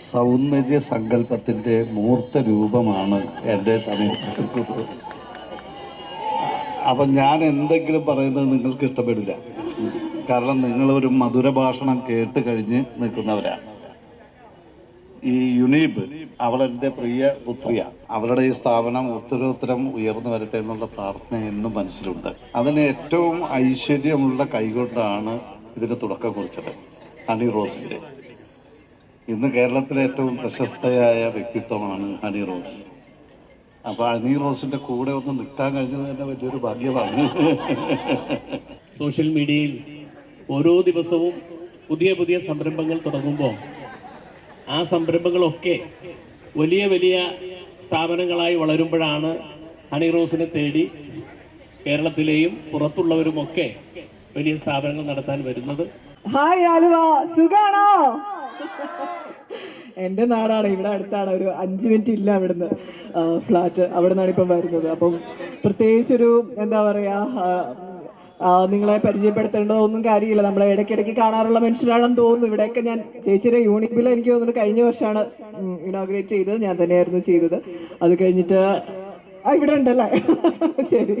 സൗന്ദര്യ സങ്കല്പത്തിന്റെ മൂർത്ത രൂപമാണ് എന്റെ സമയത്ത് നിൽക്കുന്നത് അപ്പം ഞാൻ എന്തെങ്കിലും പറയുന്നത് നിങ്ങൾക്ക് ഇഷ്ടപ്പെടില്ല. കാരണം നിങ്ങളൊരു മധുര ഭാഷണം കേട്ട് കഴിഞ്ഞ് നിൽക്കുന്നവരാണ്. ഈ യുനീബ് അവളെന്റെ പ്രിയ പുത്രിയാണ് അവളുടെ ഈ സ്ഥാപനം ഉത്തരോത്തരം ഉയർന്നു വരട്ടെ എന്നുള്ള പ്രാർത്ഥന എന്നും മനസ്സിലുണ്ട്. അതിന് ഏറ്റവും ഐശ്വര്യമുള്ള കൈകൊണ്ടാണ് ഇതിന് തുടക്കം കുറിച്ചത്. ഹണി റോസിന്റെ. ഇന്ന് കേരളത്തിലെ ഏറ്റവും പ്രശസ്തയായ വ്യക്തിത്വമാണ് ഹണി റോസ്. അപ്പൊ ഹണി റോസിന്റെ കൂടെ ഒന്ന് നിൽക്കാൻ കഴിഞ്ഞത് തന്നെ വലിയൊരു ഭാഗ്യമാണ്. സോഷ്യൽ മീഡിയയിൽ ഓരോ ദിവസവും പുതിയ പുതിയ സംരംഭങ്ങൾ തുടങ്ങുമ്പോൾ ആ സംരംഭങ്ങളൊക്കെ വലിയ വലിയ സ്ഥാപനങ്ങളായി വളരുമ്പോഴാണ് ഹണി റോസിനെ തേടി കേരളത്തിലെയും പുറത്തുള്ളവരുമൊക്കെ വലിയ സ്ഥാപനങ്ങൾ നടത്താൻ വരുന്നത്. ഹായ് ആലുവ സുഖാണോ? എന്റെ നാടാണ്. ഇവിടെ അടുത്താണ്. ഒരു അഞ്ച് മിനിറ്റ് ഇല്ല അവിടുന്ന് ഫ്ലാറ്റ് അവിടെ നിന്നാണ് ഇപ്പം വരുന്നത്. അപ്പം പ്രത്യേകിച്ചൊരു എന്താ പറയാ നിങ്ങളെ ആ, ഒന്നും കാര്യമില്ല. നമ്മളെ ഇടയ്ക്കിടയ്ക്ക് കാണാറുള്ള മനുഷ്യരാണെന്ന് തോന്നുന്നു. ഇവിടെയൊക്കെ ഞാൻ ചേച്ചിയുടെ യൂണിപ്പിൽ എനിക്ക് തോന്നുന്നു കഴിഞ്ഞ വർഷമാണ് ഇനോഗ്രേറ്റ് ചെയ്തത്. ഞാൻ തന്നെയായിരുന്നു ചെയ്തത്. അത് കഴിഞ്ഞിട്ട് ഇവിടെ ഉണ്ടല്ലേ? ശരി.